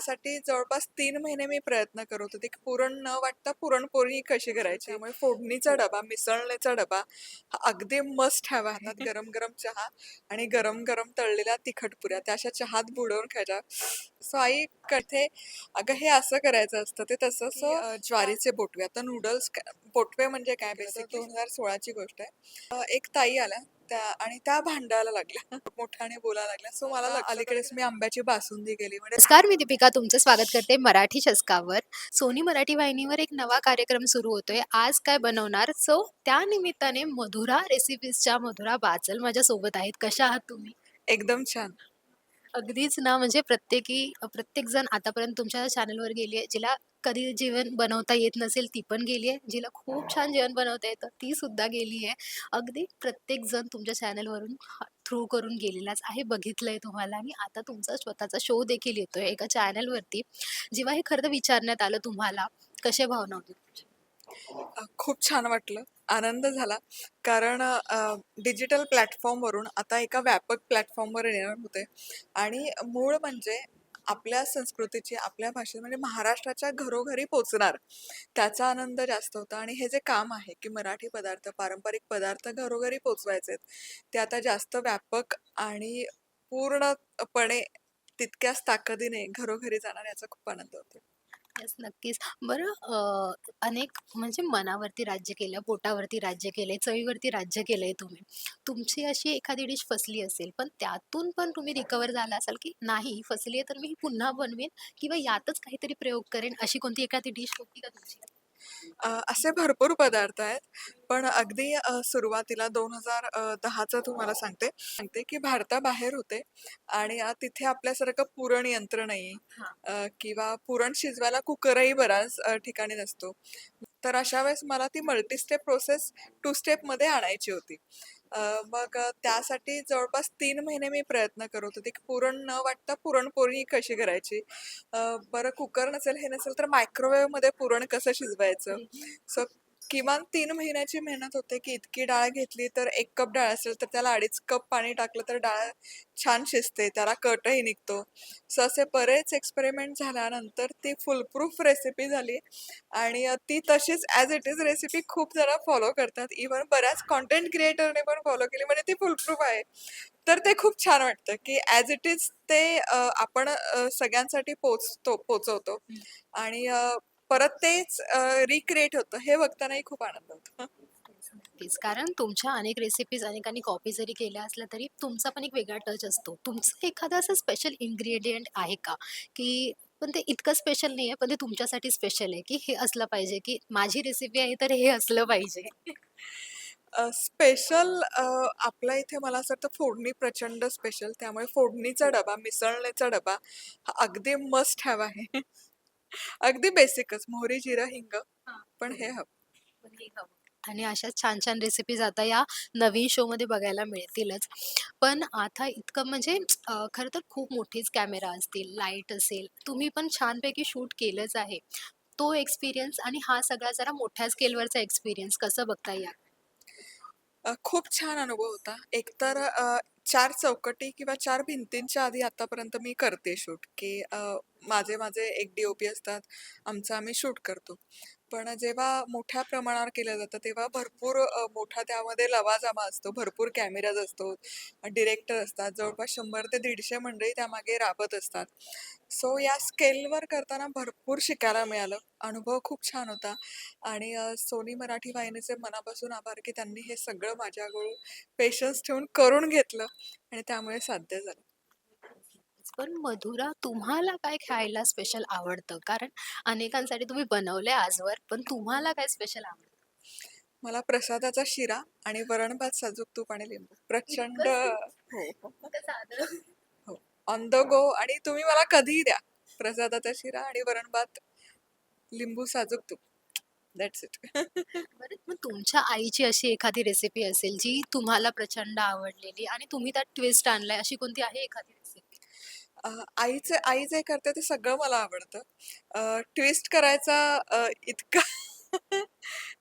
त्यासाठी जवळपास तीन महिने मी प्रयत्न करत होते की पुरण न वाटता पुरणपोळी कशी करायची. त्यामुळे फोडणीचा डबा मिसळण्याचा डबा हा अगदी मस्ट हवा हातात गरम गरम चहा आणि गरम गरम तळलेल्या तिखट पुऱ्या. त्या अशा चहात बुडवून खायच्या. सो आई कथे अगं हे असं करायचं असतं ते तसं सो ज्वारीचे बोटवे. आता नूडल्स बोटवे म्हणजे काय बेसिक दोन हजार सोळाची गोष्ट आहे. एक ताई आल्या त्या आणि त्या भांडायला लागल्या. मोठ्याने बोलायला लागल्या. सो मला अलीकडेच मी आंब्याची बासुंदी केली. म्हणजे नमस्कार मी दीपिका. तुमचं स्वागत करते मराठी शस्कावर. सोनी मराठी वाहिनीवर एक नवा कार्यक्रम सुरू होतोय. आज काय बनवणार? सो त्या निमित्ताने मधुरा रेसिपीजच्या मधुरा बाचल माझ्या सोबत आहेत. कशा आहात तुम्ही? एकदम छान. अगदीच ना म्हणजे प्रत्येकी प्रत्येक जण आतापर्यंत तुमच्या चॅनलवर गेली आहे जिला कधी जेवण बनवता येत नसेल ती पण गेली आहे जिला खूप छान जेवण बनवता येतं ती सुद्धा गेली आहे. अगदी प्रत्येक जण तुमच्या चॅनलवरून थ्रू करून गेलेलाच आहे बघितलंय तुम्हाला. आणि आता तुमचा स्वतःचा शो देखील येतोय एका चॅनलवरती जेव्हा हे खरं तर विचारण्यात आलं तुम्हाला कसे भावना होती खूप छान वाटलं. आनंद झाला. कारण डिजिटल प्लॅटफॉर्मवरून आता एका व्यापक प्लॅटफॉर्मवर येणार होते. आणि मूळ म्हणजे आपल्या संस्कृतीची आपल्या भाषेत म्हणजे महाराष्ट्राच्या घरोघरी पोचणार त्याचा आनंद जास्त होता. आणि हे जे काम आहे की मराठी पदार्थ पारंपरिक पदार्थ घरोघरी पोचवायचे ते आता जास्त व्यापक आणि पूर्णपणे तितक्याच ताकदीने घरोघरी जाणार याचा खूप आनंद होतो येस नक्कीच. बरं अ, अनेक म्हणजे मनावरती राज्य केलं पोटावरती राज्य केलंय चवीवरती राज्य केलंय तुम्ही. तुमची अशी एखादी डिश फसली असेल पण त्यातून पण तुम्ही रिकवर झाला असाल की नाही फसली आहे तर मी ही पुन्हा बनवेन किंवा यातच काहीतरी प्रयोग करेन अशी कोणती एखादी डिश होती का तुमची? असे भरपूर पदार्थ आहेत. पण अगदी सुरुवातीला दोन हजार दहाचं तुम्हाला सांगते. सांगते की भारताबाहेर होते आणि तिथे आपल्यासारखं पुरण यंत्र नाही. किंवा पुरण शिजवायला कुकरही अ, ठिकाणी नसतो. तर अशा वेळेस मला ती मल्टी स्टेप प्रोसेस टू स्टेपमध्ये आणायची होती. मग त्यासाठी जवळपास तीन महिने मी प्रयत्न करत होते की पुरण न वाटता पुरणपोळी कशी करायची? अ, बरं कुकर नसेल हे नसेल तर मायक्रोवेव्हमध्ये पुरण कसं शिजवायचं? सो किमान तीन महिन्याची मेहनत होते की इतकी डाळ घेतली तर एक कप डाळ असेल तर त्याला अडीच कप पाणी टाकलं तर डाळ छान शिजते त्याला कटही निघतो. सो असे बरेच एक्सपेरिमेंट झाल्यानंतर ती फुलप्रूफ रेसिपी झाली आणि ती तशीच ॲज इट इज रेसिपी खूप जण फॉलो करतात. इव्हन बऱ्याच कॉन्टेंट क्रिएटरने पण फॉलो केली म्हणजे ती फुलप्रूफ आहे. तर ते खूप छान वाटतं की ॲज इट इज ते आपण सगळ्यांसाठी पोचतो पोचवतो. आणि परत तेच रिक्रिएट होतं. हे बघतानाही खूप आनंद होतो. नक्कीच. कारण तुमच्या अनेक रेसिपीज अनेकांनी कॉपी जरी केल्या असल्या तरी तुमचा पण एक वेगळा टच असतो. तुमचं एखादं असं स्पेशल इन्ग्रेडियंट आहे का? की पण ते इतकं स्पेशल नाही आहे पण ते तुमच्यासाठी स्पेशल आहे की हे असलं पाहिजे की माझी रेसिपी आहे तर हे असलं पाहिजे. स्पेशल आपल्या इथे मला असं वाटतं फोडणी प्रचंड स्पेशल त्यामुळे फोडणीचा डबा मिसळण्याचा डबा हा अगदी मस्ट हवा आहे. अगदी बेसिकच मोहरी जिरं हिंग पण हे हवं. पण हे हवं. आणि अशाच छान छान रेसिपीज आता या नवीन शो मध्ये बघायला मिळतीलच. पण आता इतकं म्हणजे अं, खरं तर खूप मोठेच कॅमेरा असतील लाइट असेल तुम्ही पण छानपैकी शूट केलंच आहे. तो एक्सपिरियन्स आणि हा सगळा जरा मोठ्या स्केलवरचा एक्सपिरियन्स कसं बघता या अ, खूप छान अनुभव होता. एकतर अ, चार चौकटी किंवा चार भिंतींच्या आधी आतापर्यंत मी करते शूट की माझे माझे एक डी ओ पी असतात आमचं आम्ही शूट करतो. पण जेव्हा मोठ्या प्रमाणावर केलं जातं तेव्हा भरपूर मोठा त्यामध्ये लवाजमा असतो. भरपूर कॅमेराज असतो डिरेक्टर असतात. जवळपास शंभर ते दीडशे मंडळी त्यामागे राबत असतात. सो या स्केलवर करताना भरपूर शिकायला मिळालं. अनुभव खूप छान होता. आणि सोनी मराठी वाहिनीचे मनापासून आभार की त्यांनी हे सगळं माझ्याकडून पेशन्स ठेवून करून घेतलं आणि त्यामुळे साध्य झालं. पण मधुरा तुम्हाला काय खायला स्पेशल आवडतं? कारण अनेकांसाठी तुम्ही बनवलंय आजवर पण तुम्हाला काय स्पेशल आवडतं? मला प्रसादाचा शिरा आणि वरण भात साजूक तूप आणि लिंबू. प्रचंड हो साधं. ऑन द गो आणि तुम्ही मला कधीही द्या. प्रसादाचा शिरा आणि वरण भात लिंबू साजूक तूप. दॅट्स इट बरं मग तुमच्या आईची अशी एखादी रेसिपी असेल जी तुम्हाला प्रचंड आवडलेली आणि तुम्ही त्यात ट्विस्ट आणलाय अशी कोणती आहे एखादी आईचे आई जे करते ते सगळं मला आवडतं. ट्विस्ट करायचा अ, इतका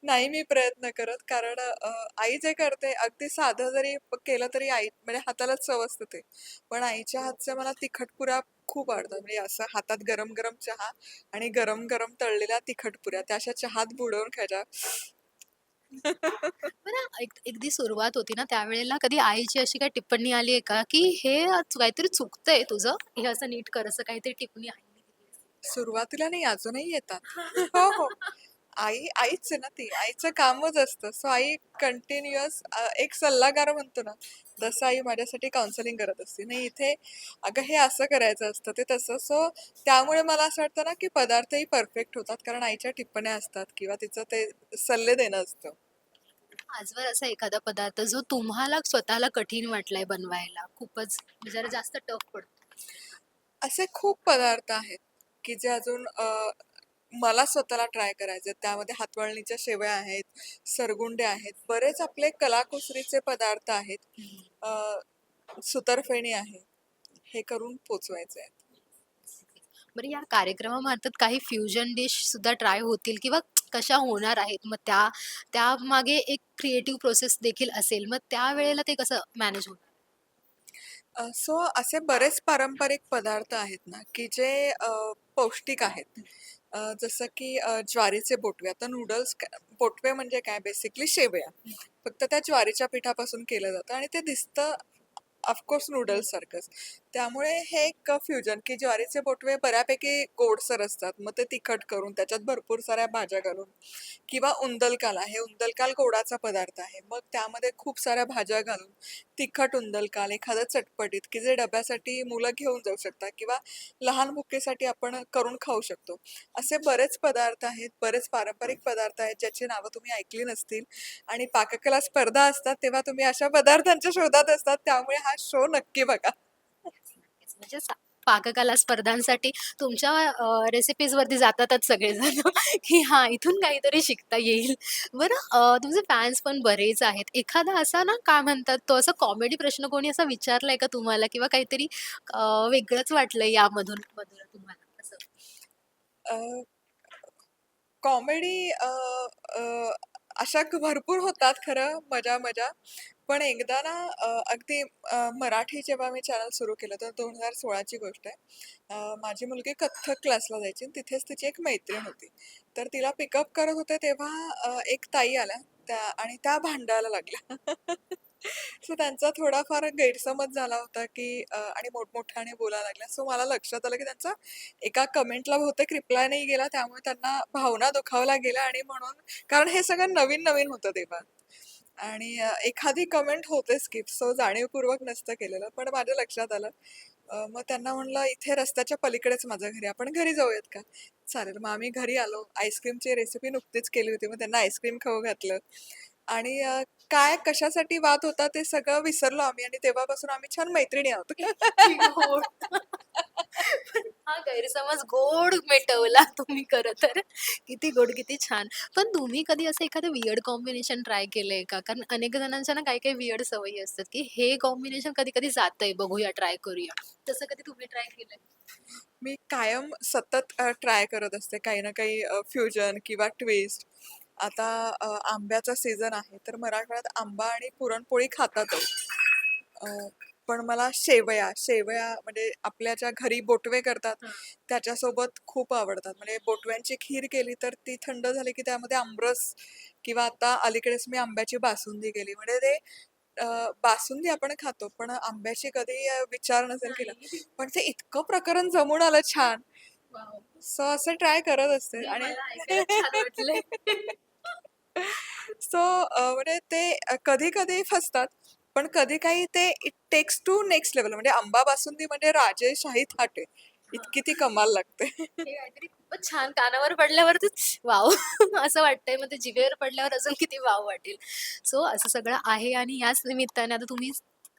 नाही मी प्रयत्न करत. कारण अ, आई जे करते अगदी साधं जरी प- केलं तरी आई म्हणजे हाताला चव असतं ते. पण आईच्या हातचा मला तिखटपुऱ्या खूप आवडतात. म्हणजे असं हातात गरम गरम चहा आणि गरम गरम तळलेल्या तिखट पुऱ्या. त्या अशा चहात बुडवून खायच्या. एक एकदी सुरुवात होती ना त्यावेळेला कधी आईची अशी काही टिप्पणी आली आहे का? की हे आज काहीतरी चुकतंय तुझं? हे असं नीट कर असं काहीतरी टिप्पणी आईने दिली असेल? सुरुवातीला नाही अजूनही येतात. हो. हो आई आईच आहे ना ती. आईचं कामच असतं. सो आई कंटिन्युअस एक सल्लागार म्हणतो ना तसं आई माझ्यासाठी काउन्सिलिंग करत असते. नाही इथे अगं हे असं करायचं असतं ते तसं. सो त्यामुळे मला असं वाटतं ना की पदार्थही परफेक्ट होतात कारण आईच्या टिप्पण्या असतात किंवा तिचं ते सल्ले देणं असतं. आजवर असा एखादा पदार्थ जो तुम्हाला स्वतःला कठीण वाटलाय बनवायला खूपच म्हणजे जरा जास्त टफ पडतो. असे खूप पदार्थ आहेत की जे अजून अ, मला स्वतःला ट्राय करायचे त्यामध्ये हातवळणीच्या शेवया आहेत सरगुंडे आहेत बरेच आपले कलाकुसरीचे पदार्थ आहेत. अ, सुतरफेणी आहे हे करून पोचवायचे आहेत. बरं या कार्यक्रमामार्फत काही फ्युजन डिश सुद्धा ट्राय होतील किंवा कशा होणार आहेत? मग त्या त्यामागे एक क्रिएटिव्ह प्रोसेस देखील असेल. मग त्यावेळेला ते कसं मॅनेज होणार? सो असे बरेच पारंपरिक पदार्थ आहेत ना की जे पौष्टिक आहेत. जसं की ज्वारीचे बोटवे. आता नूडल्स बोटवे म्हणजे काय? बेसिकली शेवया. फक्त त्या ज्वारीच्या पिठापासून केलं जातं आणि ते दिसतं ऑफकोर्स नूडल्स सारखंच. त्यामुळे हे एक फ्युजन की ज्वारीचे बोटवे बऱ्यापैकी गोडसर असतात. मग ते तिखट करून त्याच्यात भरपूर साऱ्या भाज्या घालून किंवा उंदलकाल आहे उंदलकाल गोडाचा पदार्थ आहे. मग त्यामध्ये खूप साऱ्या भाज्या घालून तिखट उंदलकाल एखादं चटपटीत की जे डब्यासाठी मुलं घेऊन जाऊ शकतात किंवा लहान भुकेसाठी आपण करून खाऊ शकतो. असे बरेच पदार्थ आहेत बरेच पारंपरिक पदार्थ आहेत ज्याची नावं तुम्ही ऐकली नसतील आणि पाककला स्पर्धा असतात तेव्हा तुम्ही अशा पदार्थांच्या शोधात असतात. त्यामुळे हा शो नक्की बघा. म्हणजे सा- पाककला स्पर्धांसाठी तुमच्या रेसिपीज वरती जातातच सगळेजण. की हा इथून काहीतरी शिकता येईल. बरं अं, तुमचे फॅन्स पण बरेच आहेत. एखादा असा ना काय म्हणतात तो असा कॉमेडी प्रश्न कोणी असा विचारलाय का तुम्हाला? किंवा काहीतरी अं, वेगळंच वाटलंय यामधून? मधून तुम्हाला असं कॉमेडी अशा क- भरपूर होतात खरं मजा मजा पण एकदा ना अगदी मराठी जेव्हा मी चॅनल सुरू केलं तर दोन हजार सोळाची गोष्ट आहे. माझी मुलगी कथ्थक क्लासला जायची आणि तिथेच तिची एक मैत्रीण होती. तर तिला पिकअप करत होते तेव्हा एक ताई आल्या. त्या आणि त्या भांडायला लागल्या. सो त्यांचा थोडाफार गैरसमज झाला होता की आणि मोठमोठ्याने बोलायला लागल्या. सो मला लक्षात आलं की त्यांचा एका कमेंटला बहुतेक रिप्लाय नाही गेला. त्यामुळे त्यांना भावना दुखावल्या गेल्या आणि म्हणून कारण हे सगळं नवीन नवीन होतं तेव्हा. आणि एखादी कमेंट होते स्किप सो जाणीवपूर्वक नसतं केलेलं पण माझ्या लक्षात आलं. मग त्यांना म्हणलं इथे रस्त्याच्या पलीकडेच माझं घरी आपण घरी जाऊयात का? चालेल मग आम्ही घरी आलो. आईस्क्रीमची रेसिपी नुकतीच केली होती मग त्यांना आईस्क्रीम खाऊ घातलं. आणि काय कशासाठी वाद होता ते सगळं विसरलो आम्ही आणि तेव्हापासून आम्ही छान मैत्रिणी आहोत. गोड. हा गैरसमज गोड मिटवला तुम्ही खरं तर. किती गोड किती छान. पण तुम्ही कधी असं एखादं वियर्ड कॉम्बिनेशन ट्राय केलंय का? कारण अनेक जणांच्या ना काही काही वियर्ड सवयी असतात की हे कॉम्बिनेशन कधी कधी जातंय बघूया ट्राय करूया. तसं कधी तुम्ही ट्राय केलंय? मी कायम सतत ट्राय करत असते. काही ना काही फ्युजन किंवा ट्विस्ट आता आंब्याचा सीझन आहे तर मराठवाड्यात आंबा आणि पुरणपोळी खातातच. पण मला शेवया शेवया म्हणजे आपल्या ज्या घरी बोटवे करतात. त्याच्यासोबत खूप आवडतात म्हणजे बोटव्यांची खीर केली तर ती थंड झाली की त्यामध्ये आमरस किंवा आता अलीकडेच मी आंब्याची बासुंदी केली म्हणजे ते बासुंदी आपण खातो पण आंब्याची कधी विचार नसेल केला पण ते इतकं प्रकरण जमून आलं छान. सो असं ट्राय करत असते आणि. सो म्हणजे ते कधी कधी फसतात पण कधी काही ते it takes to next level म्हणजे आंबा बासुंदी म्हणजे राजेशाही थाट आहे. इतकी ती कमाल लागते. हे काहीतरी खूपच छान. कानावर पडल्यावरतीच वाव. असं वाटतंय. मग ते जिभेवर पडल्यावर अजून किती वाव वाटेल. सो असं सगळं आहे. आणि याच निमित्ताने आता तुम्ही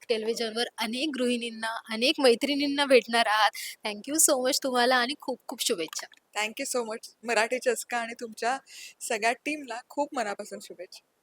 टेलिव्हिजनवर अनेक गृहिणींना अनेक मैत्रिणींना भेटणार आहात. थँक्यू सो मच तुम्हाला आणि खूप खूप शुभेच्छा. थँक्यू सो मच मराठी चस्का आणि तुमच्या सगळ्या टीमला खूप मनापासून शुभेच्छा.